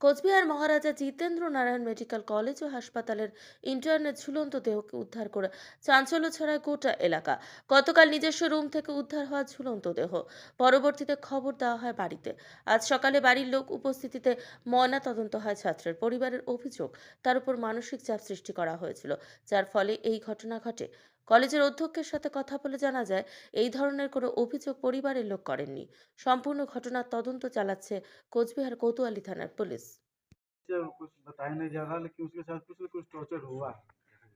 Cooch Behar Maharaja Jitendra Narayan medical college ও হাসপাতালের internet ঝুলন্ত দেহকে উদ্ধার করে চাঞ্চল্য ছড়ায় গোটা এলাকা। গতকাল নিজস্ব রুম থেকে উদ্ধার হওয়া ঝুলন্ত দেহ। পরবর্তীতে খবর দেওয়া হয় বাড়িতে। আজ সকালে বাড়ির লোক উপস্থিতিতে ময়না তদন্ত হয় ছাত্রের পরিবারের অভিযোগ। তার উপর মানসিক চাপ সৃষ্টি করা হয়েছিল, যার ফলে এই ঘটনা ঘটে। কলেজের অধ্যক্ষের সাথে কথা বলে জানা যায় এই ধরনের কোনো অভিযোগ পরিবারের লোক করেননি সম্পূর্ণ ঘটনার তদন্ত চালাচ্ছে কোচবিহার কোতোয়ালি থানার পুলিশ से कुछ बताया नहीं जा रहा लेकिन उसके साथ कुछ न कुछ टॉर्चर हुआ है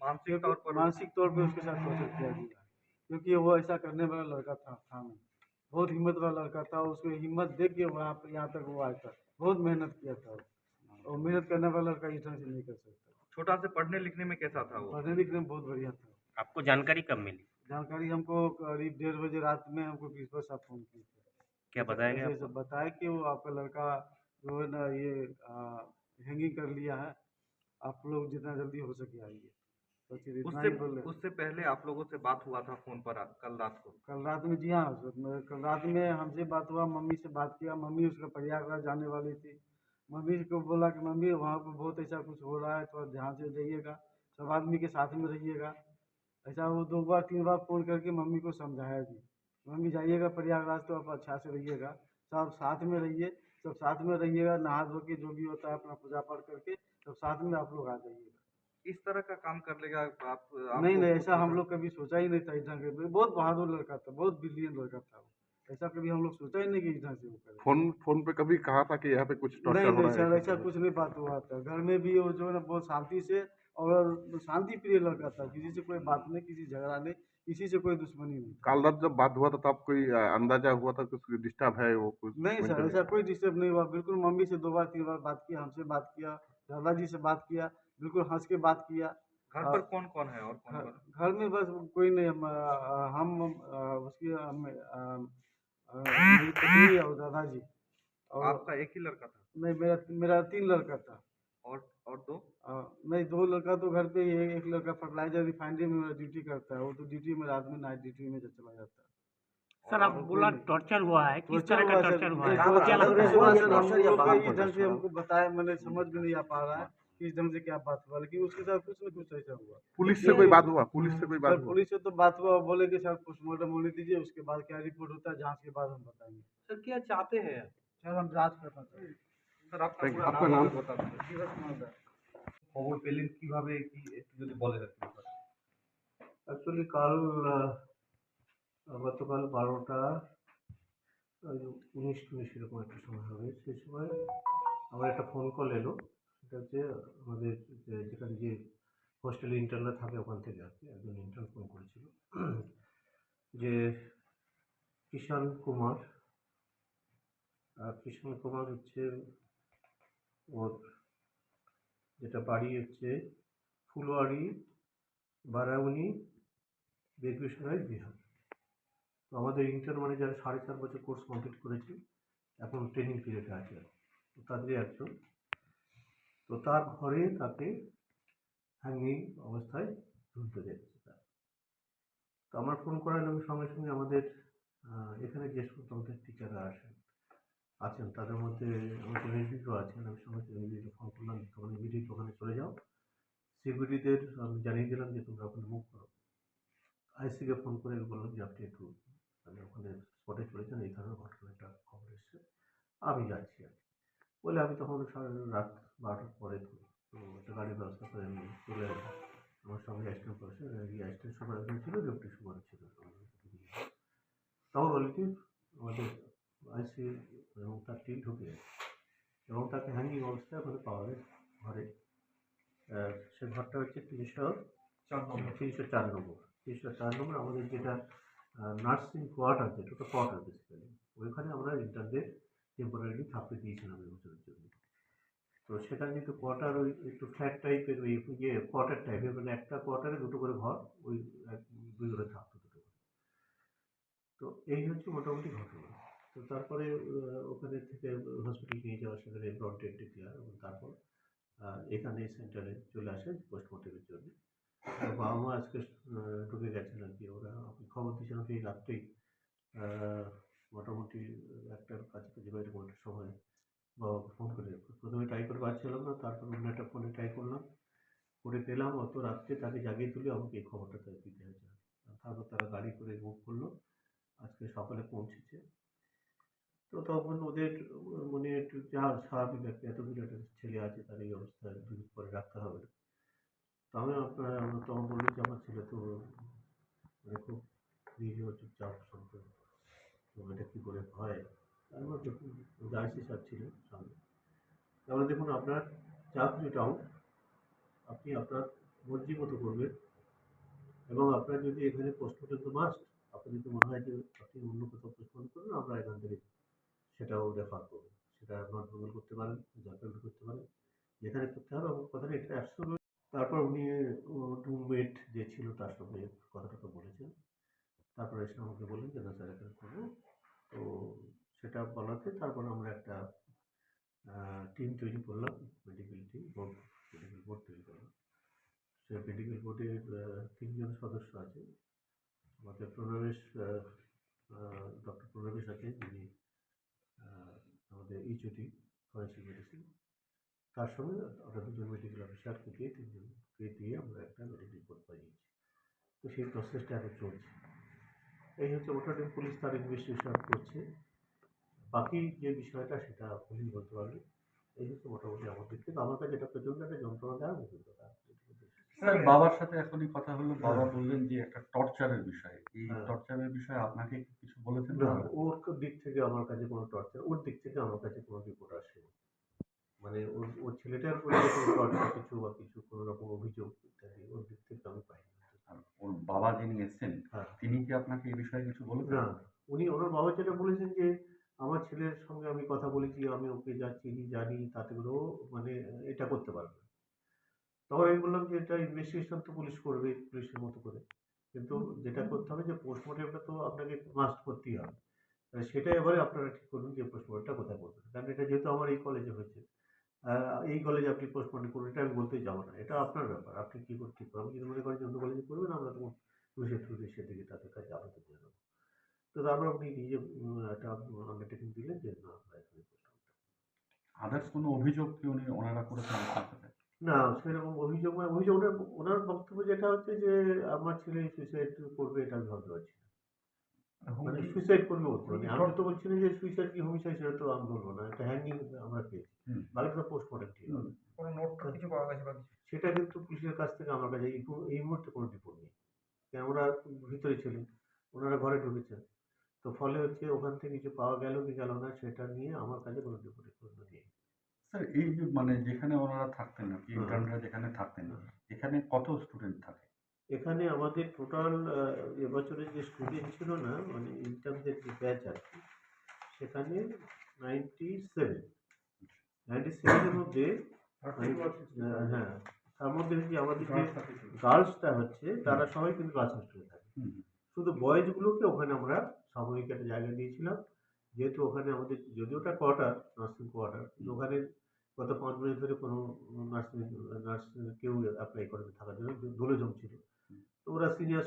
मानसिक तौर पर मानसिक तौर पे उसके साथ टॉर्चर किया गया है क्योंकि वो ऐसा करने वाला लड़का था था नहीं बहुत हिम्मत वाला लड़का था उसको हिम्मत देख के वहाँ पे यहाँ तक वो आया था बहुत मेहनत किया था वो। और मेहनत करने वाला लड़का इस ढंग से नहीं कर सकता छोटा से पढ़ने लिखने में कैसा था वो पढ़ने लिखने में बहुत बढ़िया था आपको जानकारी कब मिली? जानकारी हमको करीब डेढ़ बजे रात में हमको प्रिंसिपल साहब फ़ोन किए थे। क्या बताया गया? सब बताया कि वो आपका लड़का जो है ना ये हैंगिंग कर लिया है। आप लोग जितना जल्दी हो सके आइए। तो उससे उससे पहले आप लोगों से बात हुआ था फ़ोन पर कल रात को? कल रात में जी हाँ कल रात में हमसे बात हुआ मम्मी से बात किया। मम्मी उसका प्रयागराज जाने वाली थी। मम्मी को बोला कि मम्मी वहाँ पर बहुत ऐसा कुछ हो रहा है थोड़ा ध्यान से जाइएगा। सब आदमी के साथ में रहिएगा। ऐसा वो दो बार तीन बार फ़ोन करके मम्मी को समझाया जी मम्मी जाइएगा प्रयागराज तो आप अच्छा से रहिएगा। सब साथ में रहिए सब साथ में रहिएगा नहा धो के जो भी होता है अपना पूजा पाठ करके सब साथ में आप लोग आ जाइएगा। इस तरह का काम कर लेगा आप आपको नहीं नहीं ऐसा हम लोग कभी सोचा ही नहीं था इस ढंग से। बहुत बहादुर लड़का था बहुत ब्रिलियंट लड़का था वो। ऐसा कभी हम लोग सोचा ही नहीं कि इस ढंग से वो करे। फ़ोन फ़ोन पे कभी कहा था कि यहाँ पे कुछ नहीं नहीं सर ऐसा कुछ नहीं बात हुआ था। घर में भी वो जो है ना बहुत शांति से और शांति प्रिय लड़का था किसी से कोई बात नहीं किसी झगड़ा नहीं किसी से कोई दुश्मनी नहीं। कल रात जब बात हुआ था तब कोई अंदाज़ा हुआ था कुछ डिस्टर्ब है वो कुछ नहीं सर ऐसा कोई डिस्टर्ब नहीं हुआ। बिल्कुल मम्मी से दो बार तीन बार बात किया हमसे बात किया दादाजी से बात किया बिल्कुल हंस के बात किया। घर। पर कौन कौन है और कौन घर कौन? घर में बस कोई नहीं हम हम उसकी हम, मेरी पत्नी और दादाजी। और आपका एक ही लड़का था? नहीं मेरा मेरा तीन लड़का था। और और दो अ, नहीं दो लड़का तो घर पे ही है एक लड़का फर्टिलाइज़र रिफाइनरी में मेरा ड्यूटी करता है वो तो ड्यूटी में रात में नाइट ड्यूटी में चला जाता है। सर आप बोला टॉर्चर हुआ है किस तरह का टॉर्चर हुआ है? है? ढंग से हमको बताया मैंने समझ में नहीं आ पा रहा है कि इस ढंग से क्या बात हुआ लेकिन उसके साथ कुछ न कुछ ऐसा हुआ। पुलिस से कोई बात हुआ? पुलिस से कोई बात हुआ? पुलिस से तो बात हुआ बोले कि सर पोस्टमार्टम होने दीजिए उसके बाद क्या रिपोर्ट होता है जाँच के बाद हम बताएँगे। सर क्या चाहते हैं? सर हम जाँच करना चाहते हैं। স্যার আপনার নাম। খবর পেলেন কীভাবে? কি একটু যদি বলেন অ্যাকচুয়ালি কাল গতকাল বারোটা উনিশ উনিশ এরকম একটা সময় হবে। সেই সময় আমার একটা ফোন কল এলো। সেটা হচ্ছে আমাদের যেখানে যে হোস্টেলে ইন্টারনেট থাকে ওখান থেকে আর কি একজন ইন্টার্ন ফোন করেছিল। যে কিষান কুমার আর কিষান কুমার হচ্ছে ওর যেটা বাড়ি হচ্ছে ফুলওয়ারি, বারাউনি বেগুসরাই বিহার। তো আমাদের ইন্টার মানে যারা সাড়ে চার বছর কোর্স কমপ্লিট করেছে, এখন ট্রেনিং পিরিয়ডে আছে। তো তাদের একজন। তো তার ঘরে তাকে হ্যাঙ্গিং অবস্থায় ঝুলতে দেখছে তার। তো আমার ফোন করার সঙ্গে সঙ্গে আমাদের এখানে যে সমস্ত আমাদের টিচাররা আসেন। আছেন, তাদের মধ্যে আমাদের রিভিউ আছেন, আমি সঙ্গে রিভিউকে ফোন করলাম তখন ইমিডিয়েট ওখানে চলে যাও। সিকিউরিটিদের আমি জানিয়ে দিলাম যে তোমরা ওখানে মুভ করো। আইসিকে ফোন করে বললাম যে, আপনি একটু মানে ওখানে স্পটে চলেছেন এই ধরনের ঘটনাটা খবর এসছে। আমি যাচ্ছি আর। বলে আমি তখন রাত বারোটার পরে তো একটা গাড়ির ব্যবস্থা করে আমি চলে এলাম আমার সঙ্গে অ্যাসিস্ট্যান্ট করেছে অ্যাসিস্ট্যান্ট সুপারভাইজার ছিল, ডেপুটি সুপার ছিল। তখন অলরেডি আমাদের আইসি এবং তার টিম ঢুকে গেছে এবং তাকে হ্যাঙ্গিং অবস্থায় ওখানে পাওয়া গেছে ঘরে। সে ঘরটা হচ্ছে তিনশো চার নম্বর। তিনশো চার নম্বর। তিনশো চার নম্বর আমাদের যেটা নার্সিং কোয়ার্টার যেটা ওটা কোয়ার্টার বেসিক্যালি ওইখানে আমরা ইন্টারদের টেম্পোরারি থাকতে দিয়েছিলাম এই বছরের জন্য। তো সেটা কিন্তু কোয়ার্টার ওই একটু ফ্ল্যাট টাইপের ওই ইয়ে কোয়ার্টার টাইপের মানে একটা কোয়ার্টারে দুটো করে ঘর ওই দুই করে থাকতো দুটো তো এই হচ্ছে মোটামুটি ঘটনা। তো তারপরে ওখানে থেকে হসপিটাল নিয়ে যাওয়া সেখানে ব্রড ডেট ডিক্লেয়ার এবং তারপর এখানে সেন্টারে চলে আসে পোস্টমর্টমের জন্য। বাবা মা আজকে ঢুকে গেছেন আর কি। ওরা খবর দিয়েছিলাম সেই রাত্রেই আহ, মোটামুটি একটার কাছাকাছি বা এরকম সময় বাবাকে ফোন করে প্রথমে ট্রাই করে পাচ্ছিলাম না তারপর অন্য একটা ফোনে ট্রাই করলাম। করে পেলাম অত রাত্রে তাকে জাগিয়ে তুলে আমাকে এই খবরটা তাদের দিতে হয়েছে। তারপর তারা গাড়ি করে মুভ করল। আজকে সকালে পৌঁছেছে। তো তখন ওদের মনে একটু যা স্বাভাবিক একটা এত দূরে একটা ছেলে আছে, তার এই অবস্থায় দুদিন পরে রাখতে হবে তো আমি আপনার আমরা তখন বলল যে আমার ছেলে তো মানে খুব নিরীহ, চুপচাপ শান্ত তো এটা কী করে হয়? তারপর দেখুন জার্সি সাহেব ছিলেন সামনে তাহলে দেখুন আপনার যা কিছু আপনি আপনার মর্জি মতো করবেন। এবং আপনার যদি এখানে পোস্টমর্টম তো মাস্ট আপনি যদি মনে হয় যে আপনি অন্য কোথাও পোস্টমর্টম করবেন, আমরা এখান থেকে সেটাও রেফার করব সেটা নর্থ বেঙ্গল করতে পারেন জলপাইগুড়ি করতে পারেন। যেখানে করতে হবে আমার কথাটা এটা অ্যাবসোলুট তারপর উনি রুমমেট যে ছিল তার সঙ্গে কথাটা তো বলেছেন। তারপরে এসে আমাকে বললেন যে, না স্যার, এখানে করব। তো সেটা বলাতে তারপর আমরা একটা টিম তৈরি করলাম medical team board medical board তৈরি করলাম। সে মেডিকেল বোর্ডের তিনজন সদস্য আছে। আমাদের প্রণবেশ ডক্টর প্রণবেশ আছেন, যিনি আমাদের HOT ফরেন্সিক মেডিসিন তার সঙ্গে আমরা দুজন মেডিকেল অফিসারকে দিয়ে, তিনজনকে দিয়ে আমরা একটা মেডিকেল রিপোর্ট পাইয়েছি। তো সেই প্রসেসটা এখন চলছে। এই হচ্ছে মোটামুটি পুলিশ তার ইনভেস্টিগেশন করছে। বাকি যে বিষয়টা সেটা পুলিশ বলতে পারবে। এই হচ্ছে মোটামুটি আমাদের কিন্তু আমার কাছে এটা প্রচণ্ড একটা যন্ত্রণা দেওয়ার অভিজ্ঞতা স্যার বাবার সাথে এখনই কথা হলো। বাবা বললেন যে একটা টর্চারের বিষয়। এই হ্যাঁ। টর্চারের বিষয়ে আপনাকে কিছু বলেছেন না ওর দিক থেকে আমার কাছে কোনো টর্চার ওর দিক থেকে আমার কাছে কোনো রিপোর্ট আসেনি। মানে ওর ওর ছেলেটার উপরে টর্চার কিছু বা কিছু কোনো রকম অভিযোগ ইত্যাদি ওর দিক থেকে আমি পাইনি। ওর বাবা যিনি এসেছেন হ্যাঁ। তিনি কি আপনাকে এই বিষয়ে কিছু বলেছেন? না উনি ওনার বাবা যেটা বলেছেন যে আমার ছেলের সঙ্গে আমি কথা বলেছি আমি ওকে যা চিনি জানি তাতে করে ও মানে এটা করতে পারবে না। তখন আমি বললাম যে এটা ইনভেস্টিগেশন তো পুলিশ করবে পুলিশের মতো করে। কিন্তু যেটা করতে হবে যে পোস্টমর্টমটা তো আপনাকে মাস্ট করতেই হবে। তাহলে সেটা এবারে আপনারা ঠিক করুন যে পোস্টমর্টমটা কোথায় করবেন। কারণ এটা যেহেতু আমার এই কলেজে হয়েছে আহ, এই কলেজে আপনি পোস্টমর্টম করুন এটা আমি বলতে যাব না। এটা আপনার ব্যাপার। আপনি কী করতে ঠিক করবেন? আমি যদি মনে করেন যে অন্য কলেজে করবেন? আমরা তখন পুলিশের থ্রুতে সেদিকে তাদের কাছে আবেদন করে দেবো। তো তারপর আপনি নিজে একটা আন্ডারটেকিং দিলেন যে না আমরা এখানে আদার্স কোনো অভিযোগ কি উনি ওনারা করেছেন? আপনার সাথে? না সেরকম অভিযোগ মানে অভিযোগ ওনার ওনার বক্তব্য যেটা হচ্ছে যে আমার ছেলে সুইসাইড করবে এটা আমি ভাবতে পারছি না। মানে সুইসাইড করবে বলতে আমি তো বলছি না যে সুইসাইড কি হোমিসাইড সেটা তো আমি বলব না একটা হ্যাঙ্গিং আমরা পেয়েছি। বাকিটা পোস্টমর্টম ঠিক হবে কোনো নোট কিছু পাওয়া গেছে সেটা কিন্তু পুলিশের কাছ থেকে আমার কাছে এই এই মুহূর্তে কোনো রিপোর্ট নেই। কেন ওরা ভিতরে ছিলেন ওনারা ঘরে ঢুকেছেন। তো ফলে হচ্ছে ওখান থেকে কিছু পাওয়া গেল কি গেল না সেটা নিয়ে আমার কাছে কোনো রিপোর্ট স্যার এই যে মানে যেখানে ওনারা থাকতেন আর কি। ইন্টার্নরা যেখানে থাকতেন এখানে কত স্টুডেন্ট থাকে? এখানে আমাদের টোটাল এবছরে যে স্টুডেন্ট ছিল না মানে ইন্টার্নদের যে ব্যাচ আর কি সেখানে নাইনটি সেভেন নাইনটি সেভেনের মধ্যে হ্যাঁ তার মধ্যে যে আমাদের যে গার্লসটা হচ্ছে তারা সবাই কিন্তু গার্লস হোস্টেলে থাকে। শুধু বয়েজগুলোকে ওখানে আমরা সাময়িক একটা জায়গা দিয়েছিলাম যেহেতু ওখানে আমাদের যদিও ওটা কোয়ার্টার নার্সিং কোয়ার্টার কিন্তু ওখানে গত পাঁচ বছর ধরে কোনো নার্সিং নার্স কেউ অ্যাপ্লাই করেনি থাকার জন্য দোলে জমছিল। তো ওরা সিনিয়র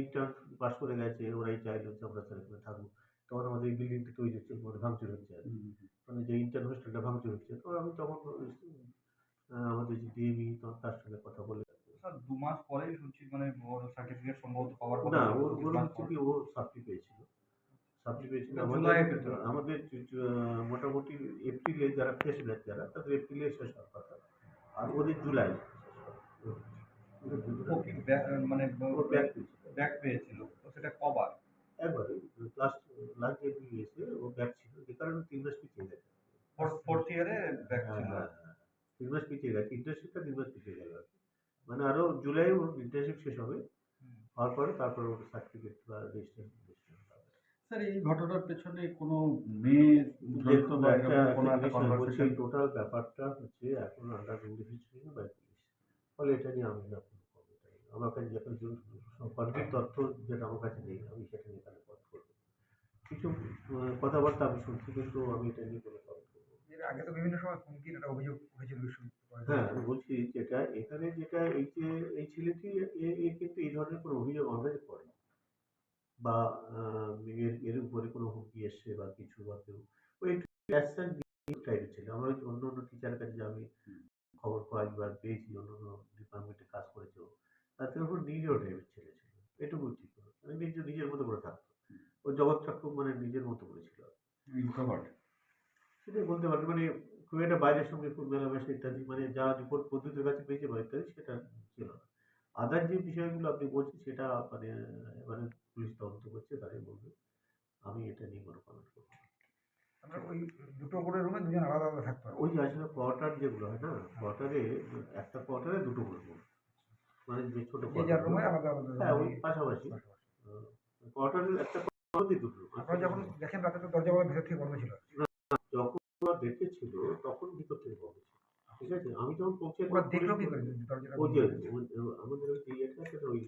ইন্টার্ন পাস করে গেছে ওরাই চাইলো যে আমরা স্যার এখানে থাকব। তখন আমাদের এই বিল্ডিংটা তৈরি হচ্ছে মানে ভাঙচুর হচ্ছে আর কি। মানে যে ইন্টার্ন হোস্টেলটা ভাঙচুর হচ্ছে তো আমি তখন আমাদের যে ডিএমই তার সঙ্গে কথা বলে। স্যার দু মাস পরেই শুনছি মানে ওর সার্টিফিকেট সম্ভবত পাওয়ার না ওর ওর হচ্ছে কি ও সাপ্লি পেয়েছিল। সাপ্লি পেয়েছিল আমাদের মোটামুটি এপ্রিলে যারা ফ্রেশ ব্যাচ যারা তাদের এপ্রিলে শেষ হওয়ার কথা। আর ওদের জুলাই। মানে ব্যাক পেয়েছিল। সেটা কবার? একবারে লাস্ট লাস্ট এপ্রিল এসে ও ব্যাক ছিল। যে কারণে তিন মাস পিছিয়ে গেছে। ফোর্থ ইয়ারে ব্যাক ছিল? হ্যাঁ হ্যাঁ। তিন মাস পিছিয়ে গেছে। ইন্টার্নশিপটা তিন মাস পিছিয়ে গেল। মানে আরও জুলাই ওর ইন্টার্নশিপ শেষ হবে। হওয়ার পরে তারপর ওর সার্টিফিকেট বা রেজিস্ট্রেশন স্যার এই ঘটনার পেছনে কোনো মেয়ে জড়িত কোনো একটা কনভারসেশন টোটাল ব্যাপারটা হচ্ছে এখন আন্ডার ইনভেস্টিগেশন বাই পুলিশ ফলে এটা নিয়ে আমি না কোনো নেই। আমার কাছে যখন কনক্রিট তথ্য যেটা আমার কাছে নেই আমি সেটা নিয়ে তাহলে কথা করব কিছু কথাবার্তা আমি শুনছি কিন্তু আমি এটা নিয়ে কোনো comment করব এর আগে তো বিভিন্ন সময় হুমকির একটা অভিযোগ হয়েছিল হ্যাঁ আমি বলছি যেটা এখানে যেটা এই যে এই ছেলেটি এ- কিন্তু এই ধরনের কোনো অভিযোগ কাছে করে বা এর এর উপরে কোনো হুমকি এসছে বা কিছু বা কেউ ওই টাইপের ছেলে। যে আমি খবর পাই বা পেয়েছি অন্য অন্য ডিপার্টমেন্টে কাজ করেছে। তাতে ওর নিজেও টাইপের ছেলে ছিল। এটুকু ঠিক মানে নিজে নিজের মতো করে থাকতো। ও জগৎটা খুব মানে নিজের মতো করে ছিল। সেটাই বলতে পারি মানে খুব একটা বাইরের সঙ্গে খুব মেলামেশা ইত্যাদি মানে যা রিপোর্ট পদ্ধতির কাছে পেয়েছে বা ইত্যাদি সেটা ছিল না। আদার যে বিষয়গুলো আপনি বলছেন সেটা মানে মানে পুলিশ তদন্ত করছে তারাই বলবে। আমি এটা নিয়ে কোনো কমেন্ট করব ওই দুটো করে রুমে দুজন আলাদা আলাদা থাকতে ওই যে আসলে কোয়ার্টার যেগুলো হয় না কোয়ার্টারে একটা কোয়ার্টারে দুটো করে room। মানে যে ছোট রুমে আলাদা আলাদা হ্যাঁ ওই পাশাপাশি। কোয়ার্টারের একটা দুটো। আপনারা যখন দেখেন রাতে তো দরজাগুলো ভেতর থেকে বন্ধ ছিল। যখন ওরা দেখেছিল তখন ভিতর থেকে বন্ধ ছিল। ঠিক আছে? আমি যখন পৌঁছে ওরা দেখল কি করে আমাদের ওই ইয়েটা আছে ওই